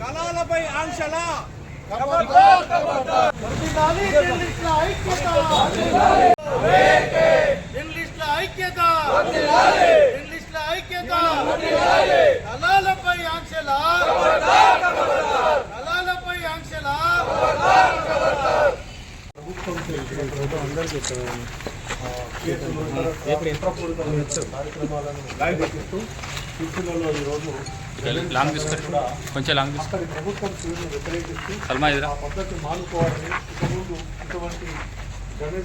కళాలపై ఆంక్షల ఐక్యత ఐక్యత కళాలపై ఆంక్షల కళాలపై ఆంక్షల కార్యక్రమాలను నిర్వహిస్తూ శిక్షణలో ఈరోజు లాంగ్ కొంచెం లాంగ్ ప్రభుత్వం తీరును వ్యతిరేకిస్తూ ఆ పద్ధతి మానుకోవాలని ఇక ముందు ఇటువంటి చర్యలు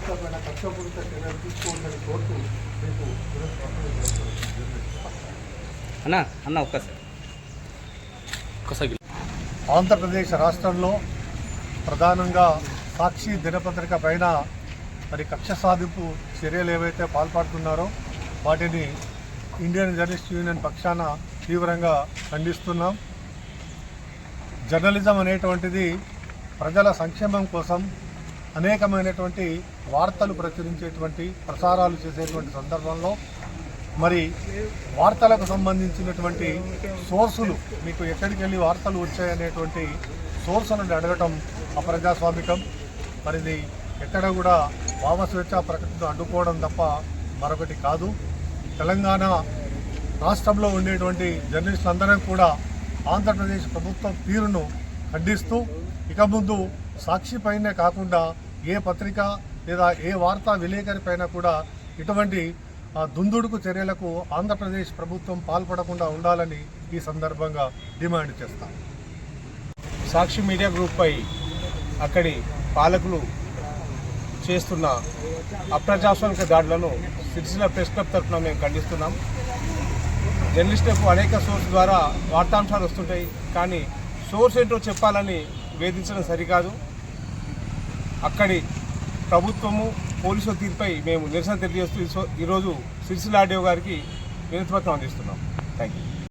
తీసుకోవాలని కోరుతూ మీకు. అన్న అన్న ఒక్కసారి. ఒక్కసారి. ఆంధ్రప్రదేశ్ రాష్ట్రంలో ప్రధానంగా సాక్షి దినపత్రిక పైన మరి కక్ష సాధింపు చర్యలు ఏవైతే పాల్పడుతున్నారో వాటిని ఇండియన్ జర్నలిస్ట్ యూనియన్ పక్షాన తీవ్రంగా ఖండిస్తున్నాం. జర్నలిజం అనేటువంటిది ప్రజల సంక్షేమం కోసం అనేకమైనటువంటి వార్తలు ప్రచురించేటువంటి ప్రసారాలు చేసేటువంటి సందర్భంలో మరి వార్తలకు సంబంధించినటువంటి సోర్సులు మీకు ఎక్కడికి వెళ్ళి వార్తలు వచ్చాయనేటువంటి సోర్సులను అడగటం అప్రజాస్వామికం. మరి ఇది ఎక్కడ కూడా భావస్వేచ్ఛ ప్రకటన అడ్డుకోవడం తప్ప మరొకటి కాదు. తెలంగాణ రాష్ట్రంలో ఉండేటువంటి జర్నలిస్టులందరం కూడా ఆంధ్రప్రదేశ్ ప్రభుత్వం తీరును ఖండిస్తూ ఇక ముందు సాక్షి పైనే కాకుండా ఏ పత్రిక లేదా ఏ వార్తా విలేకరి పైన కూడా ఇటువంటి దుందుడుకు చర్యలకు ఆంధ్రప్రదేశ్ ప్రభుత్వం పాల్పడకుండా ఉండాలని ఈ సందర్భంగా డిమాండ్ చేస్తాం. సాక్షి మీడియా గ్రూప్పై అక్కడి పాలకులు చేస్తున్న అప్రజాస్వామిక దాడులను సిరిసిల్ల ప్రెస్ క్లబ్ తరఫున మేము ఖండిస్తున్నాం. జర్నలిస్టులకు అనేక సోర్స్ ద్వారా వార్తాంశాలు వస్తుంటాయి కానీ సోర్స్ ఏంటో చెప్పాలని వేధించడం సరికాదు. అక్కడి ప్రభుత్వము పోలీసుల తీరుపై మేము నిరసన తెలియజేస్తూ ఈరోజు సిరిసిల్ల ఆడియో గారికి వినతిపత్రం అందిస్తున్నాం. Thank you